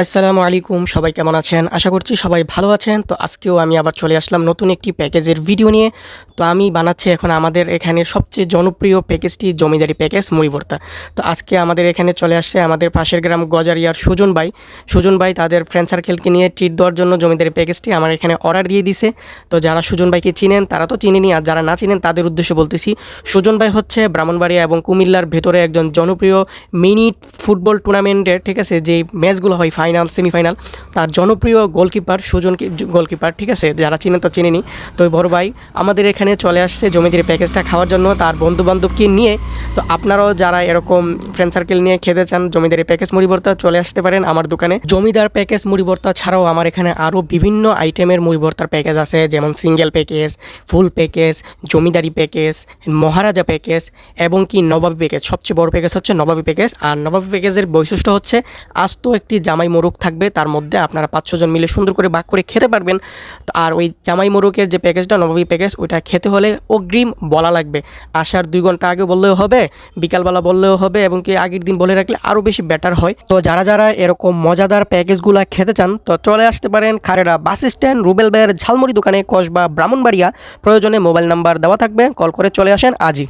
আসসালামু আলাইকুম, সবাই কেমন আছেন? আশা করছি সবাই ভালো আছেন। তো আজকেও আমি আবার চলে আসলাম নতুন একটি প্যাকেজের ভিডিও নিয়ে। তো আমি বানাচ্ছি এখন আমাদের এখানে সবচেয়ে জনপ্রিয় প্যাকেজটি জমিদারি প্যাকেজ মুড়িভর্তা তো আজকে আমাদের এখানে চলে আসছে আমাদের পাশের গ্রাম গজারিয়ার সুজন ভাই। সুজন ভাই তাদের ফ্রেন্ড সার্কেলকে নিয়ে ট্রিট দেওয়ার জন্য জমিদারি প্যাকেজটি আমার এখানে অর্ডার দিয়ে দিছে। তো যারা সুজন ভাইকে চিনেন, তারা তো চিনেনি, আর যারা না চিনেন, তাদের উদ্দেশ্যে বলতেছি, সুজন ভাই হচ্ছে ব্রাহ্মণবাড়িয়া এবং কুমিল্লার ভেতরে একজন জনপ্রিয় মিনি ফুটবল টুর্নামেন্টের, ঠিক আছে যে ম্যাচগুলো হয় ফাইনাল সেমিফাইনাল তার জনপ্রিয় গোলকিপার সুজন গোলকিপার ঠিক আছে? যারা চিনেন তো চিনেনি। তো বড় ভাই আমাদের এখানে চলে আসছে জমিদারি প্যাকেজটা খাওয়ার জন্য, তার বন্ধু বান্ধবকে নিয়ে। তো আপনারাও যারা এরকম ফ্রেন্ড সার্কেল নিয়ে খেতে চান, জমিদারি প্যাকেজ মুড়ি ভর্তা চলে আসতে পারেন আমার দোকানে। জমিদার প্যাকেজ মুড়ি ভর্তা ছাড়াও আমার এখানে আরও বিভিন্ন আইটেমের মুড়ি ভর্তার প্যাকেজ আছে, যেমন সিঙ্গেল প্যাকেজ ফুল প্যাকেজ জমিদারি প্যাকেজ মহারাজা প্যাকেজ এবং কি নবাবী প্যাকেজ সবচেয়ে বড় প্যাকেজ হচ্ছে নবাবী প্যাকেজ আর নবাবী প্যাকেজের বৈশিষ্ট্য হচ্ছে, আস্ত একটি জামাই মোরগ থাকবে, তার মধ্যে আপনারা পাঁচ, ছজন মিলে সুন্দর করে ভাগ করে খেতে পারবেন। আর ওই জামাই মোরগের যে প্যাকেজটা নবাবী প্যাকেজ ওইটা খেতে হলে অগ্রিম বলা লাগবে। আসার দুই ঘণ্টা আগে বললেও হবে, বিকালবেলা বললেও হবে, এবং কি আগের দিন বলে রাখলে আরও বেশি বেটার হয়। তো যারা যারা এরকম মজাদার প্যাকেজগুলো খেতে চান, তো চলে আসতে পারেন খারেরা বাস স্ট্যান্ড রুবেল ঝালমুড়ি দোকানে, কসবা, ব্রাহ্মণবাড়িয়া। প্রয়োজনে মোবাইল নাম্বার দেওয়া থাকবে, কল করে চলে আসেন আজই।